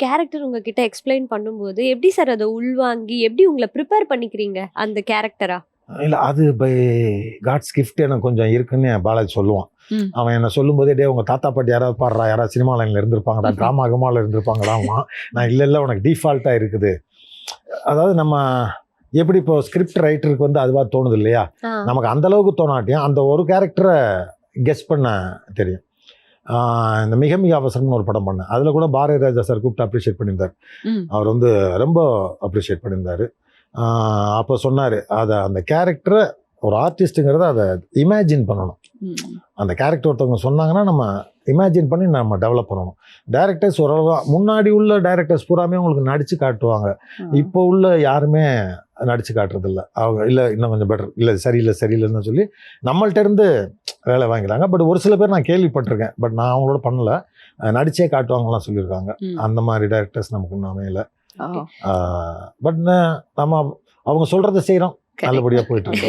Character உங்ககிட்ட explain பண்ணும்போது எப்படி சார் அதை உள்வாங்கி எப்படி உங்களை ப்ரிப்பேர் பண்ணிக்கிறீங்க அந்த கேரக்டரா இல்லை அது பை காட்ஸ் கிஃப்ட் எனக்கு கொஞ்சம் இருக்குன்னு என் பாலாஜி சொல்லுவான். அவன் என்ன சொல்லும்போதே டே உங்க தாத்தா பாட்டி யாராவது பாடுறா? யாராவது சினிமா லைன்ல இருந்திருப்பாங்கடா. ட்ராமா கமால இருந்திருப்பாங்கடாமா நான் இல்லை இல்லை உனக்கு டிஃபால்ட்டா இருக்குது. அதாவது நம்ம எப்படி இப்போ ஸ்கிரிப்ட் ரைட்டருக்கு வந்து அதுவா தோணுது இல்லையா? நமக்கு அந்த அளவுக்கு தோணாட்டியும் அந்த ஒரு கேரக்டரை கெஸ் பண்ண தெரியும். இந்த மிக மிக அவசரம்னு ஒரு படம் பண்ணேன். அதில் கூட பாரதி ராஜா சார் கூப்பிட்டு அப்ரிஷியேட் பண்ணியிருந்தார். அவர் வந்து ரொம்ப அப்ரிஷியேட் பண்ணியிருந்தார். அப்போ சொன்னார் அதை அந்த கேரக்டரை ஒரு ஆர்டிஸ்ட்டுங்கிறத அதை இமேஜின் பண்ணணும். அந்த கேரக்டர் ஒருத்தவங்க சொன்னாங்கன்னா நம்ம இமேஜின் பண்ணி நம்ம டெவலப் பண்ணணும். டேரக்டர்ஸ் ஓரளவு முன்னாடி உள்ள டேரக்டர்ஸ் பூராமே உங்களுக்கு நடிச்சு காட்டுவாங்க. இப்போ உள்ள யாருமே நடிச்சு காட்டுறதில்ல. அவங்க இல்லை இன்னும் கொஞ்சம் பெட்டர் இல்லை சரியில்லை சரியில்லைன்னு சொல்லி நம்மள்ட்ட இருந்து வேலை வாங்கிக்கிறாங்க. பட் ஒரு சில பேர் நான் கேள்விப்பட்டிருக்கேன். பட் நான் அவங்களோட பண்ணல. நடிச்சே காட்டுவாங்கலாம் சொல்லியிருக்காங்க. அந்த மாதிரி டேரக்டர்ஸ் நமக்கு இன்னும் அமையல பட் நம்ம அவங்க சொல்றதை செய்கிறோம். நல்லபடியாக போயிட்டு இருக்கு.